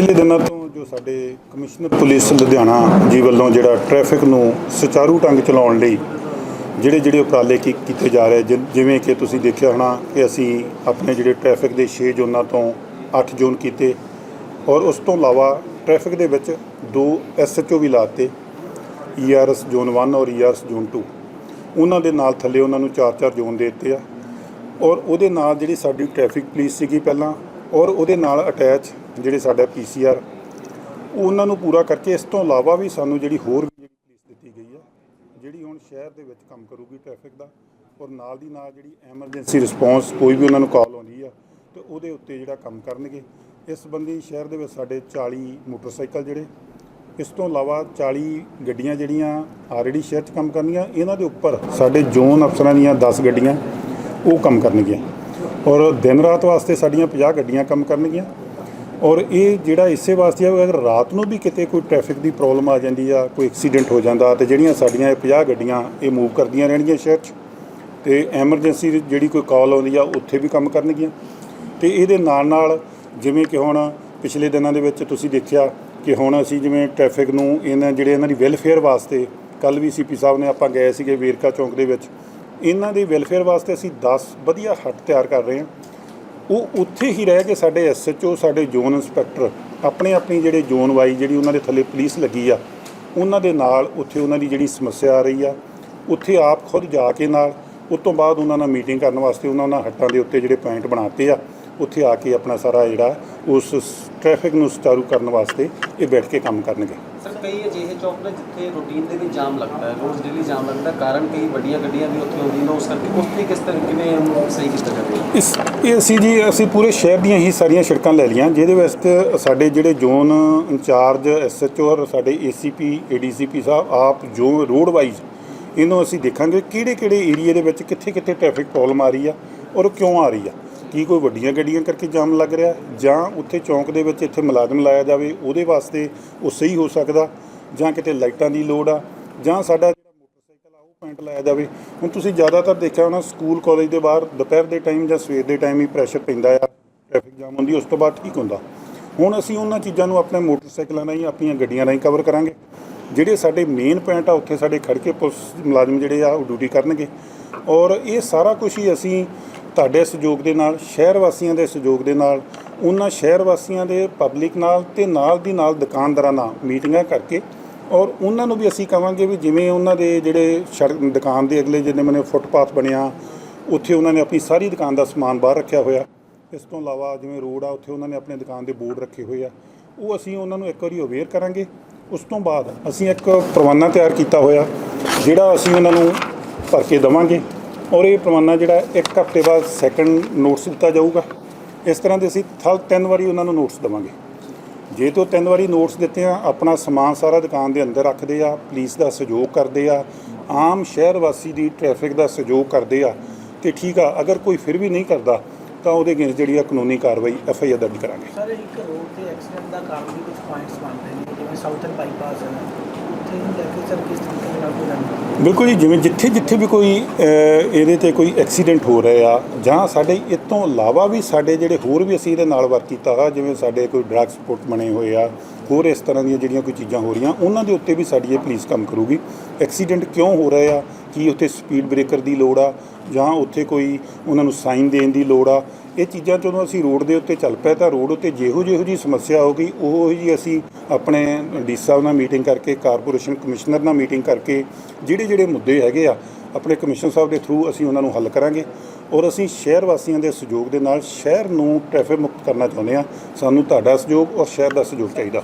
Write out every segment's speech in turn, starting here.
ਪਿਛਲੇ ਦਿਨਾਂ ਤੋਂ ਜੋ ਸਾਡੇ ਕਮਿਸ਼ਨਰ ਪੁਲਿਸ ਲੁਧਿਆਣਾ ਜੀ ਵੱਲੋਂ ਜਿਹੜਾ ਟ੍ਰੈਫਿਕ ਨੂੰ ਸੁਚਾਰੂ ਢੰਗ ਚਲਾਉਣ ਲਈ ਜਿਹੜੇ ਜਿਹੜੇ ਉਪਰਾਲੇ ਕੀ- ਕੀਤੇ ਜਾ ਰਹੇ, ਜਿ- ਜਿਵੇਂ ਕਿ ਤੁਸੀਂ ਦੇਖਿਆ ਹੋਣਾ ਕਿ ਅਸੀਂ ਆਪਣੇ ਜਿਹੜੇ ਟ੍ਰੈਫਿਕ ਦੇ 6 ਜ਼ੋਨਾਂ ਤੋਂ 8 ਜ਼ੋਨ ਕੀਤੇ ਔਰ ਉਸ ਤੋਂ ਇਲਾਵਾ ਟ੍ਰੈਫਿਕ ਦੇ ਵਿੱਚ ਦੋ ਐਸਐਚਓ ਵੀ ਲਾਤੇ ਈਆਰਐਸ ਜ਼ੋਨ 1 ਔਰ ਈਆਰਐਸ ਜ਼ੋਨ 2 ਉਹਨਾਂ ਦੇ ਨਾਲ ਥੱਲੇ ਉਹਨਾਂ ਨੂੰ 4-4 ਜ਼ੋਨ ਦੇ ਦਿੱਤੇ ਆ ਔਰ ਉਹਦੇ ਨਾਲ ਜਿਹੜੀ ਸਾਡੀ ਟ੍ਰੈਫਿਕ ਪੁਲਿਸ ਸੀਗੀ ਪਹਿਲਾਂ ਔਰ ਉਹਦੇ ਨਾਲ ਅਟੈਚ ਜਿਹੜੇ ਸਾਡਾ ਪੀਸੀਆਰ ਉਹਨਾਂ ਨੂੰ ਪੂਰਾ ਕਰਕੇ ਇਸ ਤੋਂ ਇਲਾਵਾ ਵੀ ਸਾਨੂੰ ਜਿਹੜੀ ਹੋਰ ਵੀ ਜਿਹੜੀ ਪੁਲਿਸ ਦਿੱਤੀ ਗਈ ਆ ਜਿਹੜੀ ਹੁਣ ਸ਼ਹਿਰ ਦੇ ਵਿੱਚ ਕੰਮ ਕਰੂਗੀ ਟ੍ਰੈਫਿਕ ਦਾ, ਔਰ ਨਾਲ ਦੀ ਨਾਲ ਜਿਹੜੀ ਐਮਰਜੈਂਸੀ ਰਿਸਪੌਂਸ ਕੋਈ ਵੀ ਉਹਨਾਂ ਨੂੰ ਕਾਲ ਆਉਂਦੀ ਆ, ਤੇ ਉਹਦੇ ਉੱਤੇ ਜਿਹੜਾ ਕੰਮ ਕਰਨਗੇ। ਇਸ ਸੰਬੰਧੀ ਸ਼ਹਿਰ ਦੇ ਵਿੱਚ ਸਾਡੇ 40 ਮੋਟਰਸਾਈਕਲ ਜਿਹੜੇ, ਇਸ ਤੋਂ ਇਲਾਵਾ 40 ਗੱਡੀਆਂ ਜਿਹੜੀਆਂ ਆਲਰੇਡੀ ਸ਼ਹਿਰ 'ਚ ਕੰਮ ਕਰਨੀਆਂ, ਇਹਨਾਂ ਦੇ ਉੱਪਰ ਸਾਡੇ ਜ਼ੋਨ ਅਫਸਰਾਂ ਦੀਆਂ 10 ਗੱਡੀਆਂ, ਉਹ ਕੰਮ ਕਰਨਗੀਆਂ। ਔਰ ਦਿਨ ਰਾਤ ਵਾਸਤੇ ਸਾਡੀਆਂ 50 ਗੱਡੀਆਂ ਕੰਮ ਕਰਨਗੀਆਂ। ਔਰ ਇਹ ਜਿਹੜਾ ਇਸੇ ਵਾਸਤੇ ਆ, ਅਗਰ ਰਾਤ ਨੂੰ ਵੀ ਕਿਤੇ ਕੋਈ ਟ੍ਰੈਫਿਕ ਦੀ ਪ੍ਰੋਬਲਮ ਆ ਜਾਂਦੀ ਆ ਕੋਈ ਐਕਸੀਡੈਂਟ ਹੋ ਜਾਂਦਾ, ਤੇ ਜਿਹੜੀਆਂ ਸਾਡੀਆਂ ਇਹ 50 ਗੱਡੀਆਂ ਇਹ ਮੂਵ ਕਰਦੀਆਂ ਰਹਿਣਗੀਆਂ ਸ਼ਹਿਰ 'ਚ, ਤੇ ਐਮਰਜੈਂਸੀ ਜਿਹੜੀ ਕੋਈ ਕਾਲ ਆਉਂਦੀ ਆ, ਉੱਥੇ ਵੀ ਕੰਮ ਕਰਨਗੀਆਂ। ਤੇ ਇਹਦੇ ਨਾਲ ਨਾਲ ਜਿਵੇਂ ਕਿ ਹੁਣ ਪਿਛਲੇ ਦਿਨਾਂ ਦੇ ਵਿੱਚ ਤੁਸੀਂ ਦੇਖਿਆ ਕਿ ਹੁਣ ਅਸੀਂ ਜਿਵੇਂ ਟ੍ਰੈਫਿਕ ਨੂੰ ਇਹਨਾਂ, ਜਿਹੜੇ ਇਹਨਾਂ ਦੀ ਵੈਲਫੇਅਰ ਵਾਸਤੇ ਕੱਲ ਵੀ ਸੀਪੀ ਸਾਹਿਬ ਨੇ ਆਪਾਂ ਗਏ ਸੀਗੇ ਵੇਰਕਾ ਚੌਂਕ ਦੇ ਵਿੱਚ ਇਹਨਾਂ ਦੇ ਵੈਲਫੇਅਰ ਵਾਸਤੇ ਅਸੀਂ 10 ਵਧੀਆ ਹੱਟ ਤਿਆਰ ਕਰ ਰਹੇ ਹਾਂ। ਉਹ ਉੱਥੇ ਹੀ ਰਹਿ ਕੇ ਸਾਡੇ ਐਸਐਚਓ ਸਾਡੇ ਜ਼ੋਨ ਇੰਸਪੈਕਟਰ, ਆਪਣੇ ਆਪਣੀ ਜਿਹੜੇ ਜ਼ੋਨ ਵਾਈ ਜਿਹੜੀ ਉਹਨਾਂ ਦੇ ਥੱਲੇ ਪੁਲਿਸ ਲੱਗੀ ਆ, ਉਹਨਾਂ ਦੇ ਨਾਲ ਉੱਥੇ ਉਹਨਾਂ ਦੀ ਜਿਹੜੀ ਸਮੱਸਿਆ ਆ ਰਹੀ ਆ, ਉੱਥੇ ਆਪ ਖੁਦ ਜਾ ਕੇ ਨਾਲ, ਉਸ ਤੋਂ ਬਾਅਦ ਉਹਨਾਂ ਨਾਲ ਮੀਟਿੰਗ ਕਰਨ ਵਾਸਤੇ ਉਹਨਾਂ ਨਾਲ ਹੱਟਾਂ ਦੇ ਉੱਤੇ ਜਿਹੜੇ ਪੁਆਇੰਟ ਬਣਾਤੇ ਆ, ਉੱਥੇ ਆ ਕੇ ਆਪਣਾ ਸਾਰਾ ਜਿਹੜਾ ਉਸ ਟ੍ਰੈਫਿਕ ਨੂੰ ਸੁਚਾਰੂ ਕਰਨ ਵਾਸਤੇ ਇਹ ਬੈਠ ਕੇ ਕੰਮ ਕਰਨਗੇ ਸਰ ਕਈ ਅਜਿਹੇ ਚੌਕ ਨੇ ਜਿੱਥੇ ਰੂਟੀਨ ਦੇ ਵਿੱਚ ਜਾਮ ਲੱਗਦਾ ਹੈ ਰੋਜ਼ ਡੇਲੀ ਜਾਮ ਲੱਗਦਾ। ਕਾਰਨ ਕਈ ਵੱਡੀਆਂ ਗੱਡੀਆਂ ਵੀ ਉੱਥੇ ਆਉਂਦੀਆਂ ਨੇ ਉਸ ਕਰਕੇ ਉੱਥੇ ਕਿਸ ਤਰ੍ਹਾਂ ਕਿਵੇਂ ਉਹਨੂੰ ਸਹੀ ਕੀਤਾ ਜਾਵੇ ਇਸ ਇਹ ਅਸੀਂ ਜੀ ਅਸੀਂ ਪੂਰੇ ਸ਼ਹਿਰ ਦੀਆਂ ਹੀ ਸਾਰੀਆਂ ਸੜਕਾਂ ਲੈ ਲਈਆਂ ਜਿਹਦੇ ਵਾਸਤੇ ਸਾਡੇ ਜਿਹੜੇ ਜ਼ੋਨ ਇੰਚਾਰਜ ਐਸਐਚਓ ਔਰ ਸਾਡੇ ਏਸੀਪੀ ਏਡੀਸੀਪੀ ਸਾਹਿਬ ਆਪ ਜੋ ਰੋਡ ਵਾਈਜ਼ ਇਹਨੂੰ ਅਸੀਂ ਦੇਖਾਂਗੇ ਕਿਹੜੇ ਕਿਹੜੇ ਏਰੀਆ ਦੇ ਵਿੱਚ ਕਿੱਥੇ ਕਿੱਥੇ ਟ੍ਰੈਫਿਕ ਪ੍ਰੋਬਲਮ ਆ ਰਹੀ ਆ ਔਰ ਉਹ ਕਿਉਂ ਆ ਰਹੀ ਆ ਕੀ ਕੋਈ ਵੱਡੀਆਂ ਗੱਡੀਆਂ ਕਰਕੇ ਜਾਮ ਲੱਗ ਰਿਹਾ? ਜਾਂ ਉੱਥੇ ਚੌਂਕ ਦੇ ਵਿੱਚ ਇੱਥੇ ਮੁਲਾਜ਼ਮ ਲਾਇਆ ਜਾਵੇ, ਉਹਦੇ ਵਾਸਤੇ ਉਹ ਸਹੀ ਹੋ ਸਕਦਾ? ਜਾਂ ਕਿਤੇ ਲਾਈਟਾਂ ਦੀ ਲੋੜ ਆ? ਜਾਂ ਸਾਡਾ ਜਿਹੜਾ ਮੋਟਰਸਾਈਕਲ ਆ, ਉਹ ਪੁਆਇੰਟ ਲਾਇਆ ਜਾਵੇ? ਹੁਣ ਤੁਸੀਂ ਜ਼ਿਆਦਾਤਰ ਦੇਖਿਆ ਹੋਣਾ, ਸਕੂਲ, ਕਾਲਜ ਦੇ ਬਾਹਰ ਦੁਪਹਿਰ ਦੇ ਟਾਈਮ ਜਾਂ ਸਵੇਰ ਦੇ ਟਾਈਮ ਹੀ ਪ੍ਰੈਸ਼ਰ ਪੈਂਦਾ ਆ ਟ੍ਰੈਫਿਕ ਜਾਮ ਹੁੰਦੀ, ਉਸ ਤੋਂ ਬਾਅਦ ਠੀਕ ਹੁੰਦਾ। ਹੁਣ ਅਸੀਂ ਉਹਨਾਂ ਚੀਜ਼ਾਂ ਨੂੰ ਆਪਣੇ ਮੋਟਰਸਾਈਕਲਾਂ ਰਾਹੀਂ, ਆਪਣੀਆਂ ਗੱਡੀਆਂ ਰਾਹੀਂ ਕਵਰ ਕਰਾਂਗੇ। ਜਿਹੜੇ ਸਾਡੇ ਮੇਨ ਪੁਆਇੰਟ ਆ, ਉੱਥੇ ਸਾਡੇ ਖੜ ਕੇ ਪੁਲਿਸ ਮੁਲਾਜ਼ਮ ਜਿਹੜੇ ਆ, ਉਹ ਡਿਊਟੀ ਕਰਨਗੇ। ਔਰ ਇਹ ਸਾਰਾ ਕੁਝ ਹੀ ਅਸੀਂ ਤੁਹਾਡੇ ਸਹਿਯੋਗ ਦੇ ਨਾਲ, ਸ਼ਹਿਰ ਵਾਸੀਆਂ ਦੇ ਸਹਿਯੋਗ ਦੇ ਨਾਲ, ਉਹਨਾਂ ਸ਼ਹਿਰ ਵਾਸੀਆਂ ਦੇ ਪਬਲਿਕ ਨਾਲ ਤੇ ਨਾਲ ਦੀ ਨਾਲ ਦੁਕਾਨਦਾਰਾਂ ਨਾਲ ਮੀਟਿੰਗਾਂ ਕਰਕੇ ਔਰ ਉਹਨਾਂ ਨੂੰ ਵੀ ਅਸੀਂ ਕਵਾਂਗੇ ਵੀ ਜਿਵੇਂ ਉਹਨਾਂ ਦੇ ਜਿਹੜੇ ਸੜਕ ਦੁਕਾਨ ਦੇ ਅਗਲੇ ਜਿੰਨੇ ਮਨੇ ਫੁੱਟਪਾਥ ਬਣਿਆ, ਉੱਥੇ ਉਹਨਾਂ ਨੇ ਆਪਣੀ ਸਾਰੀ ਦੁਕਾਨ ਦਾ ਸਮਾਨ ਬਾਹਰ ਰੱਖਿਆ ਹੋਇਆ। ਇਸ ਤੋਂ ਇਲਾਵਾ ਜਿਵੇਂ ਰੋਡ ਆ, ਉੱਥੇ ਉਹਨਾਂ ਨੇ ਆਪਣੇ ਦੁਕਾਨ ਦੇ ਬੋਰਡ ਰੱਖੇ ਹੋਏ ਆ। ਉਹ ਅਸੀਂ ਉਹਨਾਂ ਨੂੰ ਇੱਕ ਵਾਰੀ ਅਵੇਅਰ ਕਰਾਂਗੇ। ਉਸ ਤੋਂ ਬਾਅਦ ਅਸੀਂ ਇੱਕ ਪ੍ਰਵਾਨਾ ਤਿਆਰ ਕੀਤਾ ਹੋਇਆ, ਜਿਹੜਾ ਅਸੀਂ ਉਹਨਾਂ ਨੂੰ ਭਰ ਕੇ ਦੇਵਾਂਗੇ। ਔਰ ਇਹ ਪ੍ਰਵਾਨਾ ਜਿਹੜਾ ਇੱਕ ਹਫ਼ਤੇ ਬਾਅਦ ਸੈਕੰਡ ਨੋਟਿਸ ਦਿੱਤਾ ਜਾਊਗਾ। ਇਸ ਤਰ੍ਹਾਂ ਦੇ ਅਸੀਂ ਥਲ ਤਿੰਨ ਵਾਰੀ ਉਹਨਾਂ ਨੂੰ ਨੋਟਿਸ ਦੇਵਾਂਗੇ। ਜੇ ਤੋਂ ਤਿੰਨ ਵਾਰੀ ਨੋਟਿਸ ਦਿੱਤੇ ਆ, ਆਪਣਾ ਸਮਾਨ ਸਾਰਾ ਦੁਕਾਨ ਦੇ ਅੰਦਰ ਰੱਖਦੇ ਆ ਪੁਲਿਸ ਦਾ ਸਹਿਯੋਗ ਕਰਦੇ ਆ, ਆਮ ਸ਼ਹਿਰ ਵਾਸੀ ਦੀ ਟ੍ਰੈਫਿਕ ਦਾ ਸਹਿਯੋਗ ਕਰਦੇ ਆ, ਤੇ ਠੀਕ ਆ, ਅਗਰ ਕੋਈ ਫਿਰ ਵੀ ਨਹੀਂ ਕਰਦਾ, ਤਾਂ ਉਹਦੇ ਅਗੇਂਸਟ ਜਿਹੜੀ ਆ ਕਾਨੂੰਨੀ ਕਾਰਵਾਈ ਐਫ ਆਈ ਆਰ ਦਰਜ ਕਰਾਂਗੇ। ਸਰ, ਇੱਕ ਰੋਡ ਤੇ ਐਕਸੀਡੈਂਟ ਦਾ ਕਾਰਨ ਵੀ ਕੁਝ ਪੁਆਇੰਟਸ ਬਣਦੇ ਨੇ, ਜਿਵੇਂ ਸਾਊਥਰਨ ਬਾਈਪਾਸ ਹੈ ਉੱਥੇ ਨੂੰ ਲੈ ਕੇ ਸਰ ਕਿਸ ਤਰੀਕੇ ਨਾਲ ਕੋਈ ਬਿਲਕੁਲ ਜੀ, ਜਿਵੇਂ ਜਿੱਥੇ ਜਿੱਥੇ ਵੀ ਕੋਈ ਇਹਦੇ ਤੇ ਕੋਈ ਐਕਸੀਡੈਂਟ ਹੋ ਰਿਹਾ ਆ, ਜਾਂ ਸਾਡੇ ਇਹ ਤੋਂ ਇਲਾਵਾ ਵੀ ਸਾਡੇ ਜਿਹੜੇ ਹੋਰ ਵੀ ਅਸੀਂ ਇਹਦੇ ਨਾਲ ਵਰਕ ਕੀਤਾ ਹੋਇਆ, ਜਿਵੇਂ ਸਾਡੇ ਕੋਈ ਡਰੱਗ ਸਪੋਰਟ ਬਣੇ ਹੋਏ ਆ, ਹੋਰ ਇਸ ਤਰ੍ਹਾਂ ਦੀਆਂ ਜਿਹੜੀਆਂ ਕੋਈ ਚੀਜ਼ਾਂ ਹੋ ਰਹੀਆਂ, ਉਹਨਾਂ ਦੇ ਉੱਤੇ ਵੀ ਸਾਡੀ ਇਹ ਪੁਲਿਸ ਕੰਮ ਕਰੂਗੀ। ਐਕਸੀਡੈਂਟ ਕਿਉਂ ਹੋ ਰਹੇ ਆ? ਕੀ ਉੱਥੇ ਸਪੀਡ ਬ੍ਰੇਕਰ ਦੀ ਲੋੜ ਆ? ਜਾਂ ਉੱਥੇ ਕੋਈ ਉਹਨਾਂ ਨੂੰ ਸਾਈਨ ਦੇਣ ਦੀ ਲੋੜ ਆ? ਇਹ ਚੀਜ਼ਾਂ ਜਦੋਂ ਅਸੀਂ ਰੋਡ ਦੇ ਉੱਤੇ ਚੱਲ ਪਏ ਤਾਂ ਰੋਡ ਉੱਤੇ ਜਿਹੋ ਜਿਹੋ ਜੀ ਸਮੱਸਿਆ ਹੋ ਗਈ, ਉਹ ਜੀ ਅਸੀਂ ਆਪਣੇ ਡੀ ਸਾਹਿਬ ਨਾਲ ਮੀਟਿੰਗ ਕਰਕੇ ਕਾਰਪੋਰੇਸ਼ਨ ਕਮਿਸ਼ਨਰ ਨਾਲ ਮੀਟਿੰਗ ਕਰਕੇ, ਜਿਹੜੇ ਜਿਹੜੇ ਮੁੱਦੇ ਹੈਗੇ ਆ, ਆਪਣੇ ਕਮਿਸ਼ਨਰ ਸਾਹਿਬ ਦੇ ਥਰੂ ਅਸੀਂ ਉਹਨਾਂ ਨੂੰ ਹੱਲ ਕਰਾਂਗੇ ਔਰ ਅਸੀਂ ਸ਼ਹਿਰ ਵਾਸੀਆਂ ਦੇ ਸਹਿਯੋਗ ਦੇ ਨਾਲ ਸ਼ਹਿਰ ਨੂੰ ਟ੍ਰੈਫਿਕ ਮੁਕਤ ਕਰਨਾ ਚਾਹੁੰਦੇ ਆ ਸਾਨੂੰ ਤੁਹਾਡਾ ਸਹਿਯੋਗ ਔਰ ਸ਼ਹਿਰ ਦਾ ਸਹਿਯੋਗ ਚਾਹੀਦਾ।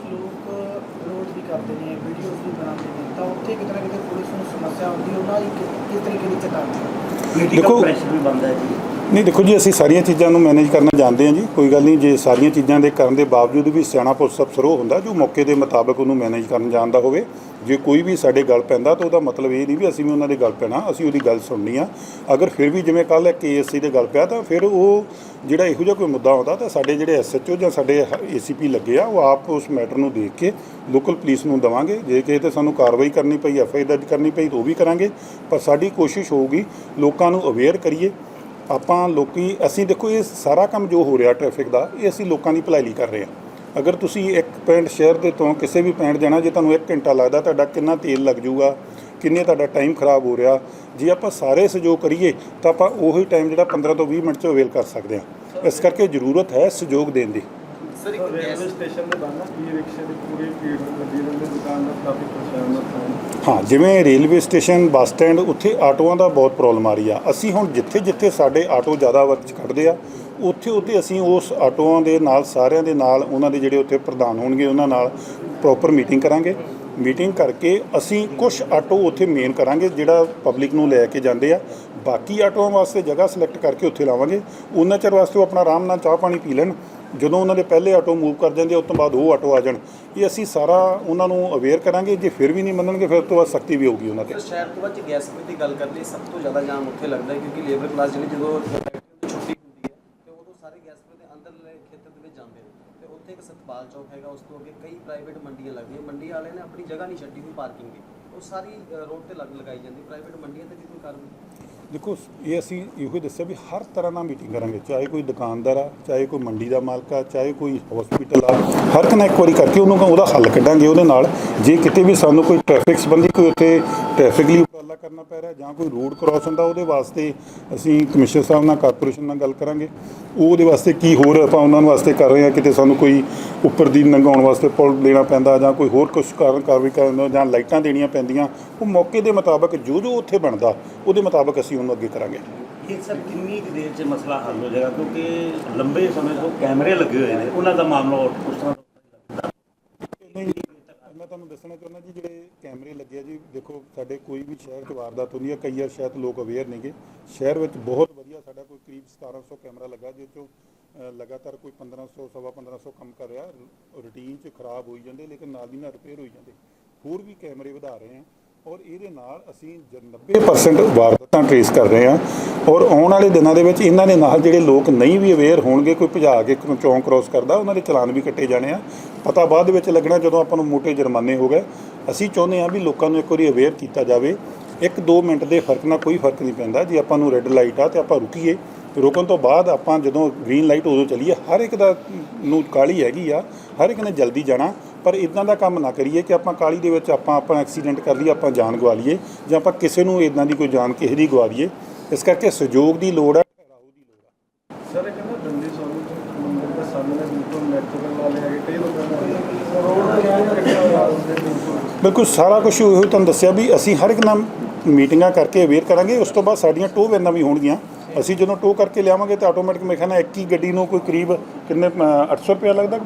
ਕਰਦੇ ਨੇ ਵੀਡੀਓਜ਼ ਵੀ ਬਣਾਉਂਦੇ ਨੇ, ਤਾਂ ਉੱਥੇ ਕਿਤੇ ਨਾ ਕਿਤੇ ਪੁਲਿਸ ਨੂੰ ਸਮੱਸਿਆ ਆਉਂਦੀ ਉਹਨਾਂ ਦੀ ਕਿਸ ਤਰੀਕੇ ਦੀ ਚੇਤਾਵਨੀ ਦੇਖੋ ਪ੍ਰੈਸ਼ਰ ਵੀ ਬਣਦਾ ਹੈ ਜੀ। ਨਹੀਂ ਦੇਖੋ ਜੀ ਅਸੀਂ ਸਾਰੀਆਂ ਚੀਜ਼ਾਂ ਨੂੰ ਮੈਨੇਜ ਕਰਨਾ ਜਾਣਦੇ ਹਾਂ ਜੀ। ਕੋਈ ਗੱਲ ਨਹੀਂ ਜੇ ਸਾਰੀਆਂ ਚੀਜ਼ਾਂ ਦੇ ਕਰਨ ਦੇ ਬਾਵਜੂਦ ਵੀ ਸਿਆਣਾ ਪੁਲਿਸ ਅਫਸਰ ਉਹ ਹੁੰਦਾ ਜੋ ਮੌਕੇ ਦੇ ਮੁਤਾਬਕ ਉਹਨੂੰ ਮੈਨੇਜ ਕਰਨ ਜਾਣਦਾ ਹੋਵੇ ਜੇ ਕੋਈ ਵੀ ਸਾਡੇ ਗੱਲ ਪੈਂਦਾ ਤਾਂ ਉਹਦਾ ਮਤਲਬ ਇਹ ਨਹੀਂ ਵੀ ਅਸੀਂ ਵੀ ਉਹਨਾਂ ਦੇ ਗੱਲ ਪੈਣਾ, ਅਸੀਂ ਉਹਦੀ ਗੱਲ ਸੁਣਨੀ ਆ। ਅਗਰ ਫਿਰ ਵੀ ਜਿਵੇਂ ਕੱਲ ਇੱਕ ਏਐਸਸੀ ਦੇ ਗੱਲ ਪਿਆ ਤਾਂ ਫਿਰ ਉਹ ਜਿਹੜਾ ਇਹੋ ਜਿਹਾ ਕੋਈ ਮੁੱਦਾ ਆਉਂਦਾ ਤਾਂ ਸਾਡੇ ਜਿਹੜੇ ਐਸਐਚਓ ਜਾਂ ਸਾਡੇ ਏਸੀਪੀ ਲੱਗੇ ਆ, ਉਹ ਆਪ ਉਸ ਮੈਟਰ ਨੂੰ ਦੇਖ ਕੇ ਲੋਕਲ ਪੁਲਿਸ ਨੂੰ ਦਵਾਂਗੇ। ਜੇ ਕਿਸੇ ਤੇ ਸਾਨੂੰ ਕਾਰਵਾਈ ਕਰਨੀ ਪਈ ਐਫਆਈ ਦਰਜ ਕਰਨੀ ਪਈ ਤਾਂ ਉਹ ਵੀ ਕਰਾਂਗੇ। ਪਰ ਸਾਡੀ ਕੋਸ਼ਿਸ਼ ਹੋਊਗੀ ਲੋਕਾਂ ਨੂੰ ਅਵੇਅਰ ਕਰੀਏ। ਆਪਾਂ ਲੋਕੀ, ਅਸੀਂ ਦੇਖੋ ਇਹ ਸਾਰਾ ਕੰਮ ਜੋ ਹੋ ਰਿਹਾ ਟ੍ਰੈਫਿਕ ਦਾ, ਇਹ ਅਸੀਂ ਲੋਕਾਂ ਦੀ ਭਲਾਈ ਲਈ ਕਰ ਰਹੇ ਹਾਂ ਅਗਰ ਤੁਸੀਂ ਇੱਕ ਪਿੰਡ ਸ਼ਹਿਰ ਦੇ ਤੋਂ ਕਿਸੇ ਵੀ ਪਿੰਡ ਜਾਣਾ ਜੇ ਤੁਹਾਨੂੰ 1 ਘੰਟਾ ਲੱਗਦਾ ਤੁਹਾਡਾ ਕਿੰਨਾ ਤੇਲ ਲੱਗ ਜਾਊਗਾ ਕਿੰਨੇ ਤੁਹਾਡਾ ਟਾਈਮ ਖਰਾਬ ਹੋ ਰਿਹਾ ਜੇ ਆਪਾਂ ਸਾਰੇ ਸਹਿਯੋਗ ਕਰੀਏ ਤਾਂ ਆਪਾਂ ਉਹੀ ਟਾਈਮ ਜਿਹੜਾ 15 ਤੋਂ 20 ਮਿੰਟ 'ਚ ਅਵੇਲ ਕਰ ਸਕਦੇ ਹਾਂ। ਇਸ ਕਰਕੇ ਜ਼ਰੂਰਤ ਹੈ ਸਹਿਯੋਗ ਦੇਣ ਦੀ। ਸਰ ਇੱਕ ਰੇਲਵੇ ਗੈਸ ਸਟੇਸ਼ਨ ਤੇ ਬੰਨਾ ਈ ਰਿਕਸ਼ੇ ਦੀ ਪੂਰੀ ਭੀੜ ਲੱਗੀ ਰਹਿੰਦੀ ਦੁਕਾਨਦਾਰ ਕਾਫੀ ਪਰੇਸ਼ਾਨ ਨੇ ਹਾਂ ਜਿਵੇਂ ਰੇਲਵੇ ਸਟੇਸ਼ਨ ਬੱਸ ਸਟੈਂਡ ਉੱਥੇ ਆਟੋਆਂ ਦਾ ਬਹੁਤ ਪ੍ਰੋਬਲਮ ਆ ਰਹੀ ਆ। ਅਸੀਂ ਹੁਣ ਜਿੱਥੇ ਜਿੱਥੇ ਸਾਡੇ ਆਟੋ ਜ਼ਿਆਦਾ ਵਰਤ 'ਚ ਕੱਢਦੇ ਆ ਉੱਥੇ ਉੱਥੇ ਅਸੀਂ ਉਸ ਆਟੋਆਂ ਦੇ ਨਾਲ, ਸਾਰਿਆਂ ਦੇ ਨਾਲ, ਉਹਨਾਂ ਦੇ ਜਿਹੜੇ ਉੱਥੇ ਪ੍ਰਧਾਨ ਹੋਣਗੇ, ਉਹਨਾਂ ਨਾਲ ਪ੍ਰੋਪਰ ਮੀਟਿੰਗ ਕਰਾਂਗੇ। ਮੀਟਿੰਗ ਕਰਕੇ ਅਸੀਂ ਕੁਝ ਆਟੋ ਉੱਥੇ ਮੇਨ ਕਰਾਂਗੇ, ਜਿਹੜਾ ਪਬਲਿਕ ਨੂੰ ਲੈ ਕੇ ਜਾਂਦੇ ਆ। ਬਾਕੀ ਆਟੋਆਂ ਵਾਸਤੇ ਜਗ੍ਹਾ ਸਿਲੈਕਟ ਕਰਕੇ ਉੱਥੇ ਲਾਵਾਂਗੇ। ਉਹਨਾਂ ਚਿਰ ਵਾਸਤੇ ਉਹ ਆਪਣਾ ਆਰਾਮ ਨਾਲ ਚਾਹ ਪਾਣੀ ਪੀ ਲੈਣ। ਜਦੋਂ ਉਹਨਾਂ ਦੇ ਪਹਿਲੇ ਆਟੋ ਮੂਵ ਕਰ ਜਾਂਦੇ ਆ, ਉਸ ਤੋਂ ਬਾਅਦ ਉਹ ਆਟੋ ਆ ਜਾਣ। ਇਹ ਅਸੀਂ ਸਾਰਾ ਉਹਨਾਂ ਨੂੰ ਅਵੇਅਰ ਕਰਾਂਗੇ। ਜੇ ਫਿਰ ਵੀ ਨਹੀਂ ਮੰਨਣਗੇ, ਫਿਰ ਤੋਂ ਬਾਅਦ ਸਖਤੀ ਵੀ ਹੋਊਗੀ ਉਹਨਾਂ ਤੇ। ਸ਼ਹਿਰ ਤੋਂ ਬਾਅਦ ਗੈਸ ਦੀ ਗੱਲ ਕਰ ਲਈ ਸਭ ਤੋਂ ਜ਼ਿਆਦਾ ਜਾਮ ਉੱਥੇ ਲੱਗਦਾ ਹੈ, ਕਿਉਂਕਿ ਲੇਬਰ ਕਲਾਸ ਜਿਹੜੀ ਜਦੋਂ ਫੈਕਟਰੀ ਦੀ ਛੁੱਟੀ ਹੁੰਦੀ ਹੈ ਤੇ ਉਦੋਂ ਸਾਰੇ ਗੈਸ ਦੇ ਅੰਦਰਲੇ ਖੇਤਰ ਦੇ ਵਿੱਚ ਜਾਂਦੇ ਨੇ ਤੇ ਚੌਕ ਹੈਗਾ, ਉਸ ਤੋਂ ਅੱਗੇ ਕਈ ਪ੍ਰਾਈਵੇਟ ਮੰਡੀਆਂ ਲੱਗਦੀਆਂ। ਮੰਡੀ ਵਾਲੇ ਨੇ ਆਪਣੀ ਜਗ੍ਹਾ ਨਹੀਂ ਛੱਡੀ ਹੋਈ ਪਾਰਕਿੰਗ ਦੀ। ਉਹ ਸਾਰੀ ਰੋਡ ਤੇ ਲੱਗ ਲਗਾਈ ਜਾਂਦੀ। ਪ੍ਰਾਈਵੇਟ ਮੰਡੀਆਂ ਤੇ ਵੀ ਕੋਈ ਕਾਰਵਾਈ ਦੇਖੋ, ਇਹ ਅਸੀਂ ਇਹੋ ਦੱਸਿਆ ਵੀ ਹਰ ਤਰ੍ਹਾਂ ਨਾਲ ਮੀਟਿੰਗ ਕਰਾਂਗੇ। ਚਾਹੇ ਕੋਈ ਦੁਕਾਨਦਾਰ ਆ, ਚਾਹੇ ਕੋਈ ਮੰਡੀ ਦਾ ਮਾਲਕ ਆ, ਚਾਹੇ ਕੋਈ ਹਸਪੀਟਲ ਆ, ਹਰ ਇੱਕ ਨਾਲ ਇੱਕ ਵਾਰੀ ਕਰਕੇ ਉਹਨੂੰ ਉਹਦਾ ਹੱਲ ਕੱਢਾਂਗੇ। ਉਹਦੇ ਨਾਲ ਜੇ ਕਿਤੇ ਵੀ ਸਾਨੂੰ ਕੋਈ ਟ੍ਰੈਫਿਕ ਸੰਬੰਧੀ ਕੋਈ ਉੱਥੇ ਟ੍ਰੈਫਿਕ ਲਈ ਕਰਨਾ ਪੈ ਰਿਹਾ ਜਾਂ ਕੋਈ ਰੋਡ ਕ੍ਰਾਸ ਹੁੰਦਾ, ਉਹਦੇ ਵਾਸਤੇ ਅਸੀਂ ਕਮਿਸ਼ਨਰ ਸਾਹਿਬ ਨਾਲ ਕਾਰਪੋਰੇਸ਼ਨ ਨਾਲ ਗੱਲ ਕਰਾਂਗੇ। ਉਹ ਉਹਦੇ ਵਾਸਤੇ ਕੀ ਹੋਰ ਆਪਾਂ ਉਹਨਾਂ ਵਾਸਤੇ ਕਰ ਰਹੇ ਹਾਂ, ਕਿਤੇ ਸਾਨੂੰ ਕੋਈ ਉੱਪਰ ਦੀ ਲੰਘਾਉਣ ਵਾਸਤੇ ਪੁਲ ਦੇਣਾ ਪੈਂਦਾ ਜਾਂ ਕੋਈ ਹੋਰ ਕੁਝ ਕਾਰਨ ਕਾਰਵਾਈ ਕਰਨ ਜਾਂ ਲਾਈਟਾਂ ਦੇਣੀਆਂ ਪੈਂਦੀਆਂ, ਉਹ ਮੌਕੇ ਦੇ ਮੁਤਾਬਕ ਜੋ ਜੋ ਉੱਥੇ ਬਣਦਾ, ਉਹਦੇ ਮੁਤਾਬਕ ਅਸੀਂ ਉਹਨੂੰ ਅੱਗੇ ਕਰਾਂਗੇ। ਇਹ ਸਰ ਕਿੰਨੀ ਕੁ ਦੇਰ 'ਚ ਮਸਲਾ ਹੱਲ ਹੋ ਜਾਏਗਾ? ਕਿਉਂਕਿ ਲੰਬੇ ਸਮੇਂ ਤੋਂ ਕੈਮਰੇ ਲੱਗੇ ਹੋਏ ਨੇ, ਉਹਨਾਂ ਦਾ ਮਾਮਲਾ ਉਸ ਤਰ੍ਹਾਂ ਮੈਂ ਦੱਸਣਾ ਚਾਹੁੰਦਾ ਜੀ, ਜਿਹੜੇ ਕੈਮਰੇ ਲੱਗੇ ਆ ਜੀ, ਦੇਖੋ ਸਾਡੇ ਕੋਈ ਵੀ ਸ਼ਹਿਰ 'ਚ ਵਾਰਦਾਤ ਹੁੰਦੀ ਹੈ ਕਈ ਵਾਰ ਸ਼ਾਇਦ ਲੋਕ ਅਵੇਅਰ ਨਹੀਂਗੇ ਸ਼ਹਿਰ ਵਿੱਚ ਬਹੁਤ ਵਧੀਆ ਸਾਡਾ ਕੋਈ ਕਰੀਬ 1700 ਕੈਮਰਾ ਲੱਗਾ ਜਿਸ ਚੋਂ ਲਗਾਤਾਰ ਕੋਈ 1500 ਸਵਾ 1500 ਕੰਮ ਕਰ ਰਿਹਾ। ਰੂਟੀਨ 'ਚ ਖਰਾਬ ਹੋਈ ਜਾਂਦੇ, ਲੇਕਿਨ ਨਾਲ ਦੀ ਨਾਲ ਰਿਪੇਅਰ ਹੋਈ ਜਾਂਦੇ। ਹੋਰ ਵੀ ਕੈਮਰੇ ਵਧਾ ਰਹੇ ਹਾਂ ਔਰ ਇਹਦੇ ਨਾਲ ਅਸੀਂ ਜ- 90% ਵਾਰਦਾਤਾਂ ਟ੍ਰੇਸ ਕਰ ਰਹੇ ਹਾਂ। ਔਰ ਆਉਣ ਵਾਲੇ ਦਿਨਾਂ ਦੇ ਵਿੱਚ ਇਹਨਾਂ ਦੇ ਨਾਲ ਜਿਹੜੇ ਲੋਕ ਨਹੀਂ ਵੀ ਅਵੇਅਰ ਹੋਣਗੇ, ਕੋਈ ਭਜਾ ਕੇ ਚੌਂਕ ਕ੍ਰੋਸ ਕਰਦਾ, ਉਹਨਾਂ ਦੇ ਚਲਾਨ ਵੀ ਕੱਟੇ ਜਾਣੇ ਆ। ਪਤਾ ਬਾਅਦ ਵਿੱਚ ਲੱਗਣਾ ਜਦੋਂ ਆਪਾਂ ਨੂੰ ਮੋਟੇ ਜੁਰਮਾਨੇ ਹੋ ਗਏ। ਅਸੀਂ ਚਾਹੁੰਦੇ ਹਾਂ ਵੀ ਲੋਕਾਂ ਨੂੰ ਇੱਕ ਵਾਰੀ ਅਵੇਅਰ ਕੀਤਾ ਜਾਵੇ। ਇੱਕ 2 ਮਿੰਟ ਦੇ ਫ਼ਰਕ ਨਾਲ ਕੋਈ ਫ਼ਰਕ ਨਹੀਂ ਪੈਂਦਾ। ਜੇ ਆਪਾਂ ਨੂੰ ਰੈੱਡ ਲਾਈਟ ਆ ਤੇ ਆਪਾਂ ਰੁਕੀਏ। ਰੁਕਣ ਤੋਂ ਬਾਅਦ ਆਪਾਂ ਜਦੋਂ ਗ੍ਰੀਨ ਲਾਈਟ ਉਦੋਂ ਚੱਲੀਏ। ਹਰ ਇੱਕ ਦਾ ਨੂੰ ਕਾਲੀ ਹੈਗੀ ਆ। ਹਰ ਇੱਕ ਨੇ ਜਲਦੀ ਜਾਣਾ। ਪਰ ਇਦਾਂ ਦਾ ਕੰਮ ਨਾ ਕਰੀਏ ਕਿ ਆਪਾਂ ਕਾਲੀ ਦੇ ਵਿੱਚ ਆਪਾਂ ਆਪਣਾ ਐਕਸੀਡੈਂਟ ਕਰ ਲਈਏ ਆਪਾਂ ਜਾਨ ਗਵਾ ਲਈਏ ਜਾਂ ਆਪਾਂ ਕਿਸੇ ਨੂੰ ਇਦਾਂ ਦੀ ਕੋਈ ਜਾਨ ਕਿਸੇ ਦੀ ਗਵਾ ਦਈਏ ਇਸ ਕਰਕੇ ਸਹਿਯੋਗ ਦੀ ਲੋੜ ਹੈ ਠਹਿਰਾਓ ਦੀ ਲੋੜ ਹੈ ਸਰ ਇਹ ਕਹਿੰਦਾ ਦੰਦੀ ਸੋਨੂੰ ਮੰਦਿਰ ਦੇ ਸਾਹਮਣੇ ਬਿਲਕੁਲ ਨੈਚੁਰਲ ਵਾਲੇ ਹੈਗੇ ਕਈ ਲੋਕਾਂ ਬਿਲਕੁਲ ਸਾਰਾ ਕੁਝ ਉਹੀ ਤੁਹਾਨੂੰ ਦੱਸਿਆ ਵੀ ਅਸੀਂ ਹਰ ਇੱਕ ਨਾਲ ਮੀਟਿੰਗਾਂ ਕਰਕੇ ਅਵੇਅਰ ਕਰਾਂਗੇ ਉਸ ਤੋਂ ਬਾਅਦ ਸਾਡੀਆਂ ਟੋ ਵੈਨਾਂ ਵੀ ਹੋਣਗੀਆਂ। ਅਸੀਂ ਜਦੋਂ ਟੋ ਕਰਕੇ ਲਿਆਵਾਂਗੇ ਤਾਂ ਆਟੋਮੈਟਿਕ ਨਾਲ ਇੱਕ ਹੀ ਗੱਡੀ ਨੂੰ ਕੋਈ ਕਰੀਬ ਕਿੰਨੇ ਅ, 800 ਰੁਪਏ ਲੱਗਦਾ?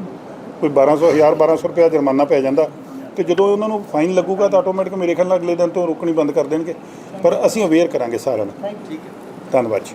ਕੋਈ 1200 1000 1200 ਰੁਪਏ ਜੁਰਮਾਨਾ ਪੈ ਜਾਂਦਾ ਤੇ ਜਦੋਂ ਉਹਨਾਂ ਨੂੰ ਫਾਈਨ ਲੱਗੂਗਾ ਤਾਂ ਆਟੋਮੈਟਿਕ ਮੇਰੇ ਖਿਆਲ ਨਾਲ ਅਗਲੇ ਦਿਨ ਤੋਂ ਰੁਕਣੀ ਬੰਦ ਕਰ ਦੇਣਗੇ। ਪਰ ਅਸੀਂ ਅਵੇਅਰ ਕਰਾਂਗੇ ਸਾਰਿਆਂ ਨੂੰ। ਠੀਕ ਹੈ ਧੰਨਵਾਦ ਜੀ।